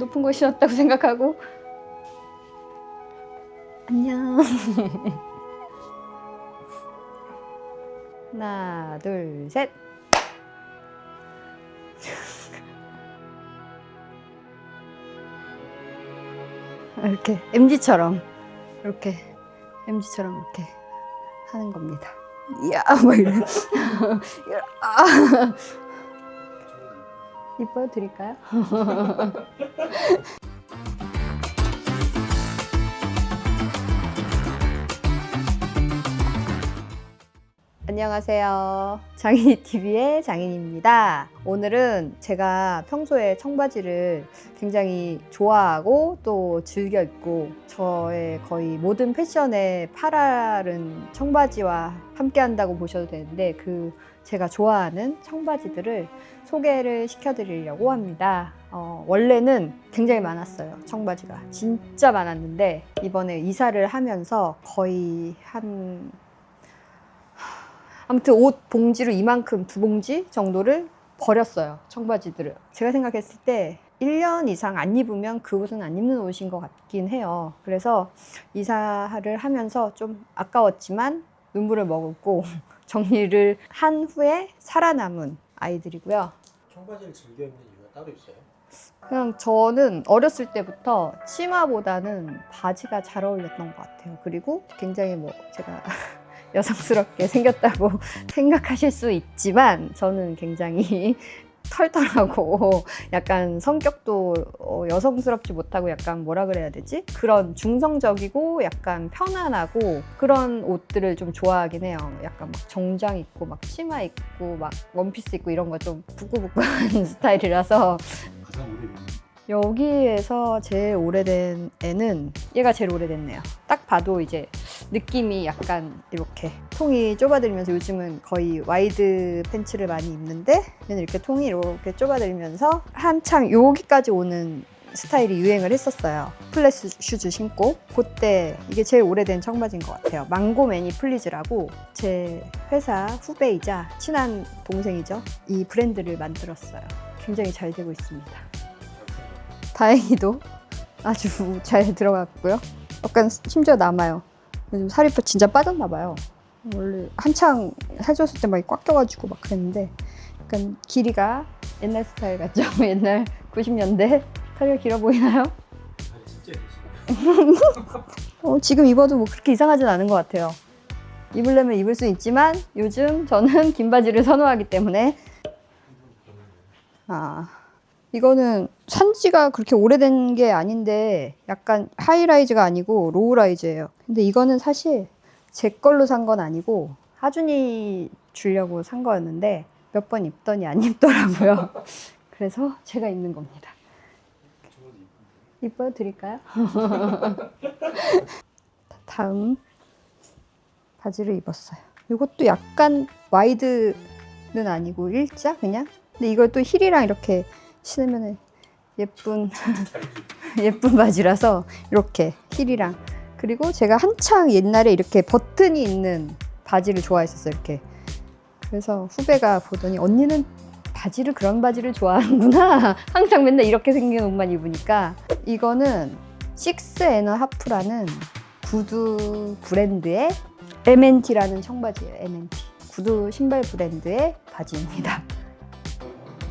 높은 거 신었다고 생각하고 안녕. 하나, 둘, 셋. 이렇게 MG처럼 이렇게 MG처럼 이렇게 하는 겁니다. 이야, 뭐 이런. 아. 이뻐요? 드릴까요? 안녕하세요. 장인이 TV의 장인입니다. 오늘은 제가 평소에 청바지를 굉장히 좋아하고 또 즐겨 입고 저의 거의 모든 패션의 8알은 청바지와 함께 한다고 보셔도 되는데 그 제가 좋아하는 청바지들을 소개를 시켜드리려고 합니다. 어, 원래는 굉장히 많았어요. 청바지가. 진짜 많았는데 이번에 이사를 하면서 거의 한 아무튼 옷 봉지로 이만큼 두 봉지 정도를 버렸어요. 청바지들을. 제가 생각했을 때 1년 이상 안 입으면 그 옷은 안 입는 옷인 것 같긴 해요. 그래서 이사를 하면서 좀 아까웠지만 눈물을 머금고 정리를 한 후에 살아남은 아이들이고요. 청바지를 즐겨 입는 이유가 따로 있어요? 그냥 저는 어렸을 때부터 치마보다는 바지가 잘 어울렸던 것 같아요. 그리고 굉장히 뭐 제가 여성스럽게 생겼다고 생각하실 수 있지만 저는 굉장히 털털하고 약간 성격도 어, 여성스럽지 못하고 약간 뭐라 그래야 되지? 그런 중성적이고 약간 편안하고 그런 옷들을 좀 좋아하긴 해요. 약간 막 정장 입고 막 치마 입고 막 원피스 입고 이런 거 좀 부끄부끄한 스타일이라서 가장 오래 입는 여기에서 제일 오래된 애는 얘가 제일 오래됐네요. 딱 봐도 이제 느낌이 약간 이렇게 통이 좁아들면서 요즘은 거의 와이드 팬츠를 많이 입는데 얘는 이렇게 통이 이렇게 좁아들면서 한창 여기까지 오는 스타일이 유행을 했었어요. 플랫 슈즈 신고 그때 이게 제일 오래된 청바지인 것 같아요. 망고 매니 플리즈라고 제 회사 후배이자 친한 동생이죠. 이 브랜드를 만들었어요. 굉장히 잘 되고 있습니다. 다행히도 아주 잘 들어갔고요. 약간 심지어 남아요. 요즘 살이 빠- 진짜 빠졌나 봐요. 원래 한창 살쪘을 때 막 꽉 껴가지고 막 그랬는데 약간 길이가 옛날 스타일 같죠? 옛날 90년대 털이 길어 보이나요? 어, 지금 입어도 뭐 그렇게 이상하진 않은 것 같아요. 입으려면 입을 수 있지만 요즘 저는 긴 바지를 선호하기 때문에 아 이거는 산지가 그렇게 오래된 게 아닌데 약간 하이라이즈가 아니고 로우라이즈예요. 근데 이거는 사실 제 걸로 산 건 아니고 하준이 주려고 산 거였는데 몇 번 입더니 안 입더라고요. 그래서 제가 입는 겁니다. 이뻐요? 드릴까요? 다음 바지를 입었어요. 이것도 약간 와이드는 아니고 일자 그냥. 근데 이걸 또 힐이랑 이렇게 신으면 예쁜 예쁜 바지라서 이렇게 힐이랑 그리고 제가 한창 옛날에 이렇게 버튼이 있는 바지를 좋아했었어요. 이렇게. 그래서 후배가 보더니 언니는 바지를 그런 바지를 좋아하는구나. 항상 맨날 이렇게 생긴 옷만 입으니까 이거는 식스 애너 하프라는 구두 브랜드의 MNT라는 청바지예요. MNT 구두 신발 브랜드의 바지입니다.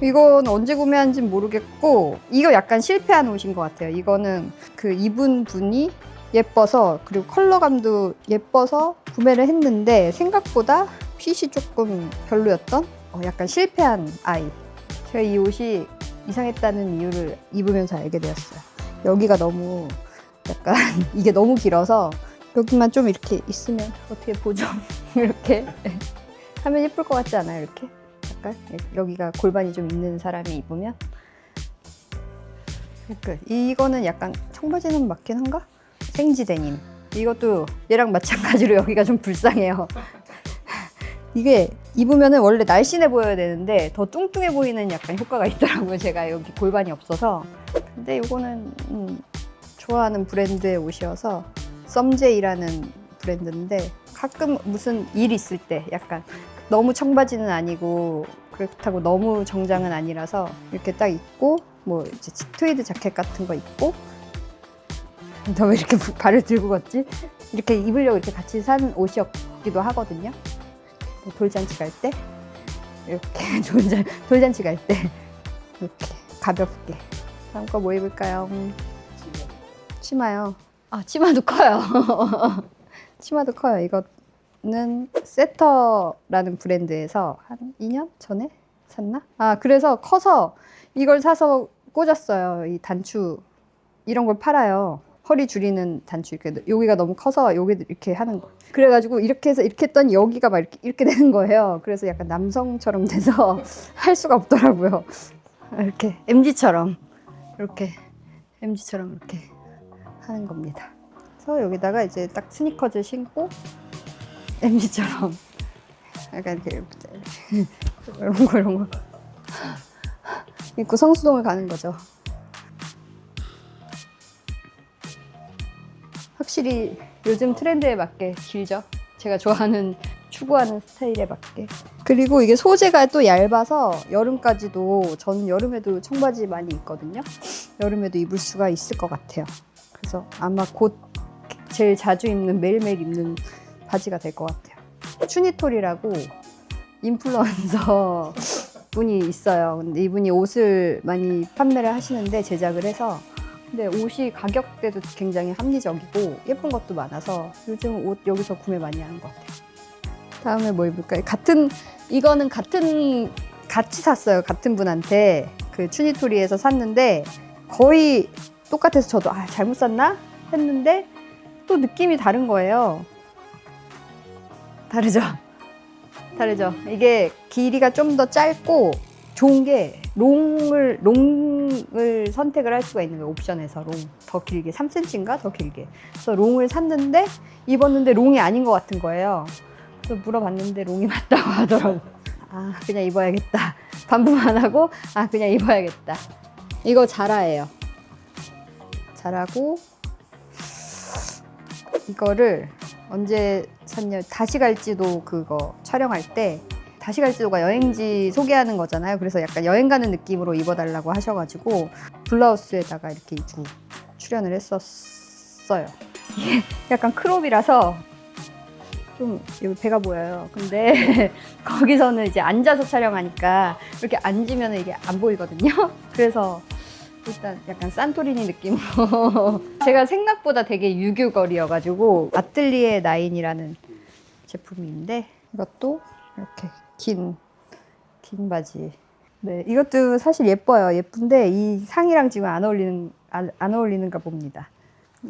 이건 언제 구매한지 모르겠고 이거 약간 실패한 옷인 것 같아요. 이거는 그 입은 분이 예뻐서 그리고 컬러감도 예뻐서 구매를 했는데 생각보다 핏이 조금 별로였던 어, 약간 실패한 아이. 제가 이 옷이 이상했다는 이유를 입으면서 알게 되었어요. 여기가 너무 약간 이게 너무 길어서 여기만 좀 이렇게 있으면 어떻게 보정 이렇게 하면 예쁠 것 같지 않아요? 이렇게 약간 여기가 골반이 좀 있는 사람이 입으면 그러니까 이거는 약간 청바지는 맞긴 한가? 생지 데님 이것도 얘랑 마찬가지로 여기가 좀 불쌍해요. 이게 입으면은 원래 날씬해 보여야 되는데 더 뚱뚱해 보이는 약간 효과가 있더라고요. 제가 여기 골반이 없어서. 근데 이거는 음, 좋아하는 브랜드의 옷이어서 썸제이라는 브랜드인데 가끔 무슨 일 있을 때 약간 너무 청바지는 아니고 그렇다고 너무 정장은 아니라서 이렇게 딱 입고 뭐 이제 트위드 자켓 같은 거 입고 너 왜 이렇게 부- 발을 들고 걷지? 이렇게 입으려고 이렇게 같이 산 옷이었기도 하거든요. 뭐 돌잔치 갈 때 이렇게 돌잔, 돌잔치 갈 때 이렇게 가볍게 다음 거 뭐 입을까요? 음, 치마요. 아 치마도 커요. 치마도 커요. 이거 는 세터라는 브랜드에서 한 2년 전에 샀나? 아 그래서 커서 이걸 사서 꽂았어요. 이 단추 이런 걸 팔아요. 허리 줄이는 단추 이렇게 여기가 너무 커서 여기 이렇게 하는 거. 그래가지고 이렇게 해서 이렇게 했더니 여기가 막 이렇게 이렇게 되는 거예요. 그래서 약간 남성처럼 돼서 할 수가 없더라고요. 이렇게 MG처럼 이렇게 MG처럼 이렇게 하는 겁니다. 그래서 여기다가 이제 딱 스니커즈 신고 MG처럼 약간 이렇게 이런 거 이런 거 입고 성수동을 가는 거죠. 확실히 요즘 트렌드에 맞게 길죠. 제가 좋아하는 추구하는 스타일에 맞게. 그리고 이게 소재가 또 얇아서 여름까지도 저는 여름에도 청바지 많이 입거든요. 여름에도 입을 수가 있을 것 같아요. 그래서 아마 곧 제일 자주 입는 매일매일 입는 바지가 될 것 같아요. 추니톨이라고 인플루언서 분이 있어요. 근데 이분이 옷을 많이 판매를 하시는데 제작을 해서 근데 옷이 가격대도 굉장히 합리적이고 예쁜 것도 많아서 요즘 옷 여기서 구매 많이 하는 것 같아요. 다음에 뭐 입을까요? 같은 이거는 같은 같이 샀어요. 같은 분한테 그 추니토리에서 샀는데 거의 똑같아서 저도 아 잘못 샀나 했는데 또 느낌이 다른 거예요. 다르죠? 다르죠? 이게 길이가 좀 더 짧고 좋은 게 롱을 롱을 선택을 할 수가 있는 거예요. 옵션에서 롱 더 길게 3cm인가 더 길게. 그래서 롱을 샀는데 입었는데 롱이 아닌 것 같은 거예요. 그래서 물어봤는데 롱이 맞다고 하더라고. 아 그냥 입어야겠다. 반품 안 하고 아 그냥 입어야겠다. 이거 자라예요. 자라고 이거를 언제 샀냐 다시 갈지도 그거 촬영할 때 다시 갈지도가 여행지 소개하는 거잖아요. 그래서 약간 여행 가는 느낌으로 입어달라고 하셔가지고 블라우스에다가 이렇게 입고 출연을 했었어요. 약간 크롭이라서 좀 여기 배가 보여요. 근데 거기서는 이제 앉아서 촬영하니까 이렇게 앉으면 이게 안 보이거든요. 그래서 일단 약간 산토리니 느낌으로 제가 생각보다 되게 유교거리여가지고 아틀리에 나인이라는 제품인데 이것도 이렇게 긴, 긴 바지. 네, 이것도 사실 예뻐요. 예쁜데 이 상이랑 지금 안 어울리는 안, 안 어울리는가 봅니다.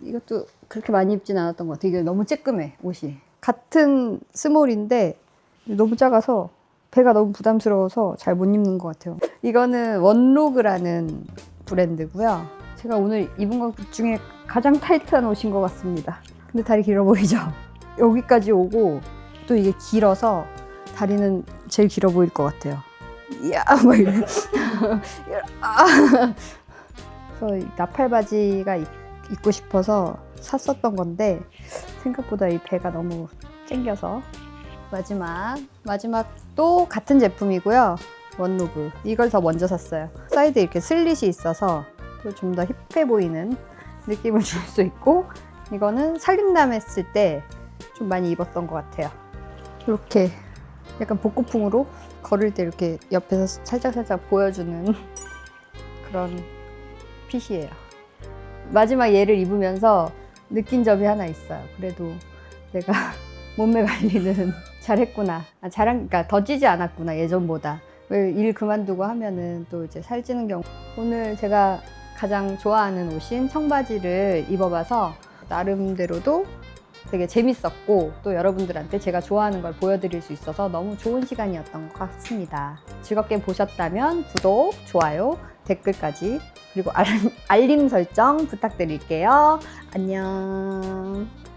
이것도 그렇게 많이 입진 않았던 것 같아요. 이게 너무 쬐끔해 옷이. 같은 스몰인데 너무 작아서 배가 너무 부담스러워서 잘 못 입는 것 같아요. 이거는 원로그라는 브랜드고요. 제가 오늘 입은 것 중에 가장 타이트한 옷인 것 같습니다. 근데 다리 길어 보이죠? 여기까지 오고 또 이게 길어서 다리는 제일 길어 보일 것 같아요. 이야, 뭐 이래. 아. 그래서 이 나팔 바지가 입- 입고 싶어서 샀었던 건데 생각보다 이 배가 너무 땡겨서 마지막 마지막도 같은 제품이고요. 원로브 이걸 더 먼저 샀어요. 사이드에 이렇게 슬릿이 있어서 또 좀 더 힙해 보이는 느낌을 줄 수 있고 이거는 살림남 했을 때 좀 많이 입었던 것 같아요. 이렇게 약간 복고풍으로 걸을 때 이렇게 옆에서 살짝살짝 보여주는 그런 핏이에요. 마지막 얘를 입으면서 느낀 점이 하나 있어요. 그래도 내가 몸매 관리는 잘했구나. 아, 잘한, 그러니까 더 찌지 않았구나 예전보다. 왜일 그만두고 하면은 또 이제 살찌는 경우. 오늘 제가 가장 좋아하는 옷인 청바지를 입어봐서 나름대로도 되게 재밌었고 또 여러분들한테 제가 좋아하는 걸 보여드릴 수 있어서 너무 좋은 시간이었던 것 같습니다. 즐겁게 보셨다면 구독, 좋아요, 댓글까지 그리고 알림 설정 부탁드릴게요. 안녕.